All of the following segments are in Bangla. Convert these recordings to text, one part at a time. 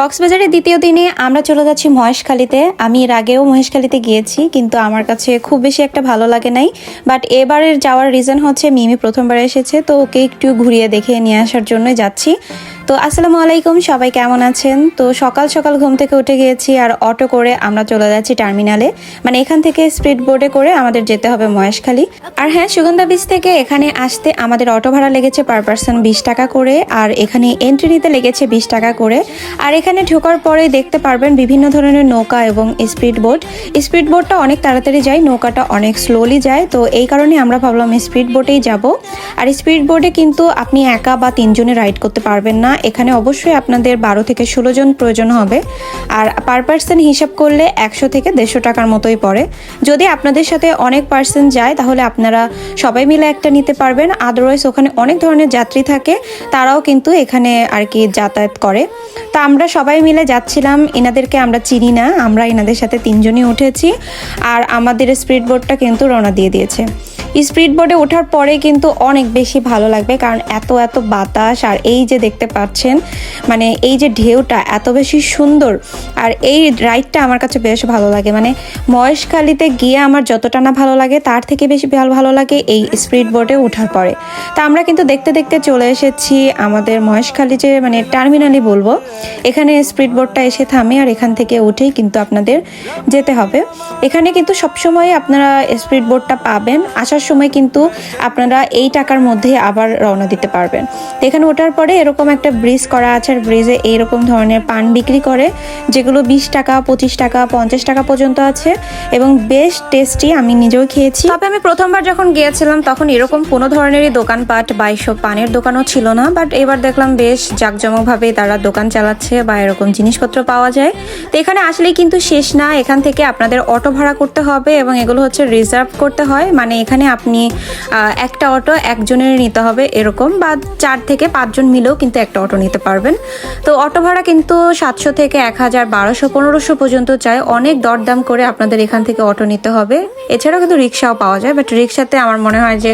কক্সবাজারের দ্বিতীয় দিনে আমরা চলে যাচ্ছি মহেশখালীতে। আমি এর আগেও মহেশখালীতে গিয়েছি, কিন্তু আমার কাছে খুব বেশি একটা ভালো লাগে নাই। বাট এবারের যাওয়ার রিজন হচ্ছে, মিমি প্রথমবার এসেছে, তো ওকে একটু ঘুরিয়ে দেখে নিয়ে আসার জন্য যাচ্ছি। তো আসসালামু আলাইকুম, সবাই কেমন আছেন? তো সকাল সকাল ঘুম থেকে উঠে গিয়েছি আর অটো করে আমরা চলে যাচ্ছি টার্মিনালে। মানে এখান থেকে স্পিড বোর্ডে করে আমাদের যেতে হবে মহেশখালী। আর হ্যাঁ সুগন্ধা বিচ থেকে এখানে আসতে আমাদের অটো ভাড়া লেগেছে পার পার্সন বিশ টাকা করে, আর এখানে এন্ট্রি নিতে লেগেছে বিশ টাকা করে। আর এখানে ঢোকার পরে দেখতে পারবেন বিভিন্ন ধরনের নৌকা এবং স্পিড বোট। স্পিড বোটটা অনেক তাড়াতাড়ি যায়, নৌকাটা অনেক স্লোলি যায়, তো এই কারণে আমরা ভাবলাম স্পিড বোটেই যাব। আর স্পিড বোটে কিন্তু আপনি একা বা তিনজনে রাইড করতে পারবেন না এখানে অবশ্যই আপনাদের বারো থেকে ষোলো জন প্রয়োজন হবে। আর পার পার্সন হিসাব করলে একশো থেকে দেড়শো টাকার মতোই পড়ে। যদি আপনাদের সাথে অনেক পার্সন যায়, তাহলে আপনারা সবাই মিলে একটা নিতে পারবেন। আদারওয়াইজ ওখানে অনেক ধরনের যাত্রী থাকে, তারাও কিন্তু এখানে আর কি যাতায়াত করে। তো আমরা সবাই মিলে যাচ্ছিলাম এনাদেরকে আমরা চিনি না, আমরা এনাদের সাথে তিনজনই উঠেছি। আর আমাদের স্পিড বোর্ডটা কিন্তু রওনা দিয়ে দিয়েছে। স্পিড বোটে ওঠার পরে কিন্তু অনেক বেশি ভালো লাগবে, কারণ এত এত বাতাস, আর এই যে দেখতে পাচ্ছেন মানে এই যে ঢেউটা এত বেশি সুন্দর আর এই রাইডটা আমার কাছে বেশ ভালো লাগে। মানে মহেশখালীতে গিয়ে আমার যতটা না ভালো লাগে, তার থেকে বেশি ভালো লাগে এই স্পিড বোটে ওঠার পরে। তা আমরা কিন্তু দেখতে দেখতে চলে এসেছি আমাদের মহেশখালী যে মানে টার্মিনালি বলব। এখানে স্পিড বোটটা এসে থামে আর এখান থেকে উঠেই কিন্তু আপনাদের যেতে হবে। এখানে কিন্তু সবসময় আপনারা স্পিড বোটটা পাবেন। আসার সময় কিন্তু আপনারা এই টাকার মধ্যে আবার রওনা দিতে পারবেন। এখানে ওঠার পরে এরকম একটা ব্রিজ করা আছে আর ব্রিজে এইরকম ধরনের পান বিক্রি করে, যেগুলো বিশ টাকা, পঁচিশ টাকা, পঞ্চাশ টাকা পর্যন্ত আছে এবং বেশ টেস্টি আমি নিজেও খেয়েছি। তবে আমি প্রথমবার যখন গিয়েছিলাম তখন এরকম কোনো ধরনেরই দোকানপাট বা এইসব পানের দোকানও ছিল না, বাট এবার দেখলাম বেশ জাঁকজমকভাবে তারা দোকান চালাচ্ছে বা এরকম জিনিসপত্র পাওয়া যায়। তো এখানে আসলেই কিন্তু শেষ না, এখান থেকে আপনাদের অটো ভাড়া করতে হবে এবং এগুলো হচ্ছে রিজার্ভ করতে হয় মানে এখানে আপনি একটা অটো একজনের নিতে হবে এরকম, বা চার থেকে পাঁচজন মিলেও কিন্তু একটা অটো নিতে পারবেন। তো অটো ভাড়া কিন্তু সাতশো থেকে এক হাজার, বারোশো, পনেরোশো পর্যন্ত চায় অনেক দরদাম করে আপনাদের এখান থেকে অটো নিতে হবে। এছাড়াও কিন্তু রিক্সাও পাওয়া যায় বাট রিক্সাতে আমার মনে হয় যে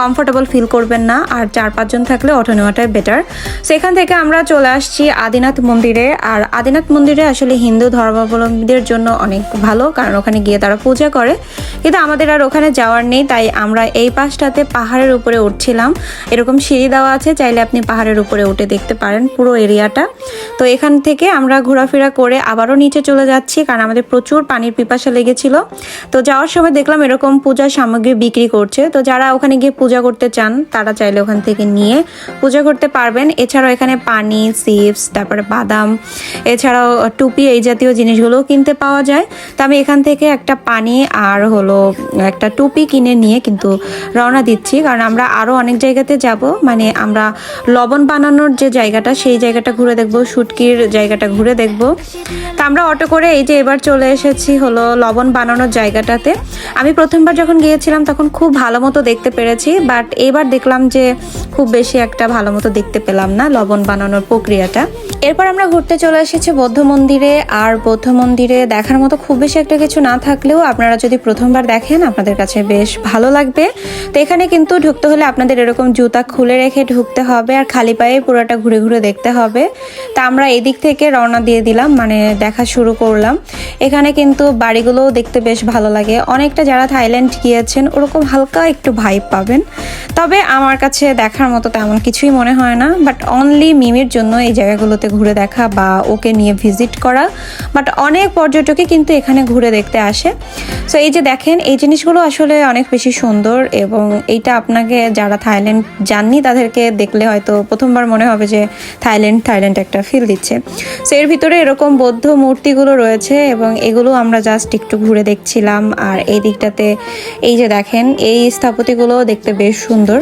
কমফোর্টেবল ফিল করবেন না, আর চার, পাঁচজন থাকলে অটো নেওয়াটাই বেটার সেখান থেকে আমরা চলে আসছি আদিনাথ মন্দিরে, আর আদিনাথ মন্দিরে আসলে হিন্দু ধর্মাবলম্বীদের জন্য অনেক ভালো, কারণ ওখানে গিয়ে তারা পূজা করে। কিন্তু আমাদের আর ওখানে যাওয়ার নেই, তাই আমরা এই পাশটাতে পাহাড়ের উপরে উঠছিলাম। এরকম সিঁড়ি দেওয়া আছে, চাইলে আপনি পাহাড়ের উপরে উঠে দেখতে পারেন পুরো এরিয়াটা। তো এখান থেকে আমরা ঘোরাফেরা করে আবারও নিচে চলে যাচ্ছি, কারণ আমাদের প্রচুর পানির পিপাসা লেগেছিল। তো যাওয়ার সময় দেখলাম এরকম পূজার সামগ্রী বিক্রি করছে। তো যারা ওখানে গিয়ে পূজা করতে চান, তারা চাইলে ওখান থেকে নিয়ে পূজা করতে পারবেন। এছাড়াও এখানে পানি, চিপস, তারপরে বাদাম, এছাড়াও টুপি এই জাতীয় জিনিসগুলোও কিনতে পাওয়া যায়। তো আমি এখান থেকে একটা পানি আর হলো একটা টুপি কিনে নিয়ে কিন্তু রওনা দিচ্ছি, কারণ আমরা আরও অনেক জায়গাতে যাব। মানে আমরা লবণ বানানোর যে জায়গাটা, সেই জায়গাটা ঘুরে দেখব, শুটকির জায়গাটা ঘুরে দেখব। তা আমরা অটো করে এই যে এবার চলে এসেছি হলো লবণ বানানোর জায়গাটাতে। আমি প্রথমবার যখন গিয়েছিলাম তখন খুব ভালো মতো দেখতে পেরেছি, বাট এবার দেখলাম যে খুব বেশি একটা ভালো মতো দেখতে পেলাম না লবণ বানানোর প্রক্রিয়াটা। এরপর আমরা ঘুরতে চলে এসেছি বৌদ্ধ মন্দিরে, আর বৌদ্ধ মন্দিরে দেখার মতো খুব বেশি একটা কিছু না থাকলেও আপনারা যদি প্রথমবার দেখেন আপনাদের কাছে বেশ ভালো লাগবে। তো এখানে কিন্তু ঢুকতে হলে আপনাদের এরকম জুতা খুলে রেখে ঢুকতে হবে, আর খালি পায়ে পুরোটা ঘুরে ঘুরে দেখতে হবে। তা আমরা এদিক থেকে রওনা দিয়ে দিলাম মানে দেখা শুরু করলাম। এখানে কিন্তু বাড়িগুলোও দেখতে বেশ ভালো লাগে। অনেকটা যারা থাইল্যান্ড গিয়েছেন, ওরকম হালকা একটু ভাইব পাবেন। তবে আমার কাছে দেখার মতো তেমন কিছুই মনে হয় না বাট অনলি মিমির জন্য এই জায়গাগুলোতে ঘুরে দেখা বা ওকে নিয়ে ভিজিট করা। বাট অনেক পর্যটকই কিন্তু এখানে ঘুরে দেখতে আসে। সো এই যে দেখেন, এই জিনিসগুলো আসলে অনেক বেশি সুন্দর এবং এইটা আপনাকে যারা থাইল্যান্ড যাননি, তাদেরকে দেখলে হয়তো প্রথমবার মনে হবে যে থাইল্যান্ড থাইল্যান্ড একটা ফিল দিচ্ছে। সো এর ভিতরে এরকম বৌদ্ধ মূর্তিগুলো রয়েছে এবং এগুলো আমরা জাস্ট একটু ঘুরে দেখছিলাম। আর এই দিকটাতে এই যে দেখেন, এই স্থাপতিগুলো দেখতে বেশ সুন্দর।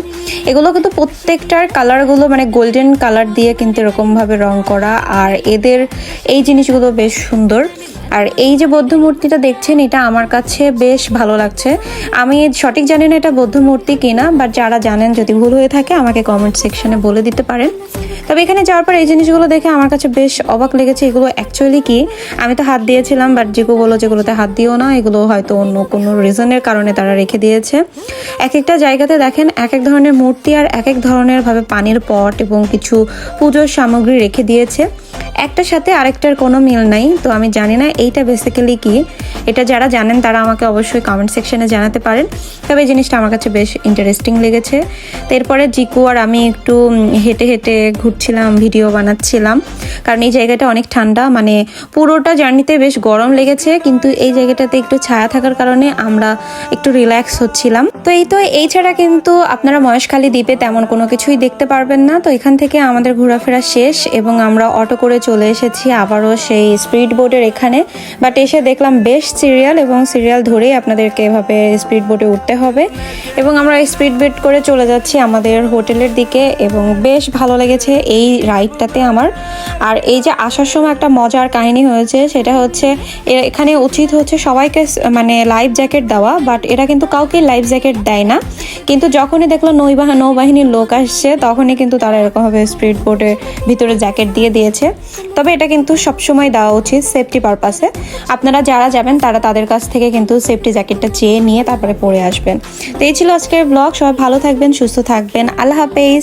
এগুলো কিন্তু প্রত্যেকটার কালারগুলো মানে গোল্ডেন কালার দিয়ে কিন্তু এরকমভাবে রং করা। আর এদের এই জিনিসগুলো বেশ সুন্দর। আর এই যে বৌদ্ধ মূর্তিটা দেখছেন, এটা আমার কাছে বেশ ভালো লাগছে। আমি সঠিক জানি না এটা বৌদ্ধ মূর্তি কিনা বাট যারা জানেন, যদি ভুল হয়ে থাকে, আমাকে কমেন্ট সেকশনে বলে দিতে পারেন। তবে এখানে যাওয়ার পর এই জিনিসগুলো দেখে আমার কাছে বেশ অবাক লেগেছে, এগুলো অ্যাকচুয়ালি কি? আমি তো হাত দিয়েছিলাম বাট যেগুলো বলো যেগুলোতে হাত দিও না, এগুলো হয়তো অন্য কোনো রিজনের কারণে তারা রেখে দিয়েছে। এক একটা জায়গাতে দেখেন, এক এক ধরনের মূর্তি আর এক এক ধরনের ভাবে পানির পট এবং কিছু পুজোর সামগ্রী রেখে দিয়েছে। একটার সাথে আরেকটার কোনো মিল নাই, তো আমি জানি না এইটা বেসিক্যালি কি? এটা যারা জানেন তারা আমাকে অবশ্যই কমেন্ট সেকশনে জানাতে পারেন। তবে এই জিনিসটা আমার কাছে বেশ ইন্টারেস্টিং লেগেছে। তো এরপরে জিকু আর আমি একটু হেঁটে হেঁটে ঘুরছিলাম ভিডিও বানাচ্ছিলাম। কারণ এই জায়গাটা অনেক ঠান্ডা মানে পুরোটা জার্নিতে বেশ গরম লেগেছে, কিন্তু এই জায়গাটাতে একটু ছায়া থাকার কারণে আমরা একটু রিল্যাক্স হচ্ছিলাম। তো এই তো, এই ছাড়া কিন্তু আপনারা মহেশখালী দ্বীপে তেমন কোনো কিছুই দেখতে পারবেন না। তো এখান থেকে আমাদের ঘোরাফেরা শেষ এবং আমরা অটো করে চলে এসেছি আবারও সেই স্পিড বোটের এখানে। বাট এসে দেখলাম বেশ সিরিয়াল এবং সিরিয়াল ধরেই আপনাদেরকে এভাবে স্পিড বোটে উঠতে হবে। এবং আমরা স্পিড বোট করে চলে যাচ্ছি আমাদের হোটেলের দিকে এবং বেশ ভালো লেগেছে এই রাইডটাতে আমার। আর এই যে আসার সময় একটা মজার কাহিনী হয়েছে, সেটা হচ্ছে এখানে উচিত হচ্ছে সবাইকে মানে লাইফ জ্যাকেট দেওয়া বাট এরা কিন্তু কাউকে লাইফ জ্যাকেট দেয় না। কিন্তু যখনই দেখল নৌবাহিনী নৌবাহিনীর লোক আসছে, তখনই কিন্তু তারা এরকমভাবে স্পিড বোটের ভিতরে জ্যাকেট দিয়ে দিয়েছে। তবে এটা কিন্তু সবসময় দেওয়া উচিত সেফটি পারপাসে আপনারা যারা যাবেন, তারা তাদের কাছ থেকে কিন্তু সেফটি জ্যাকেটটা চেয়ে নিয়ে তারপরে পরে আসবেন। তো এই ছিল আজকের ব্লগ সবাই ভালো থাকবেন, সুস্থ থাকবেন। আল্লাহ হাফেজ।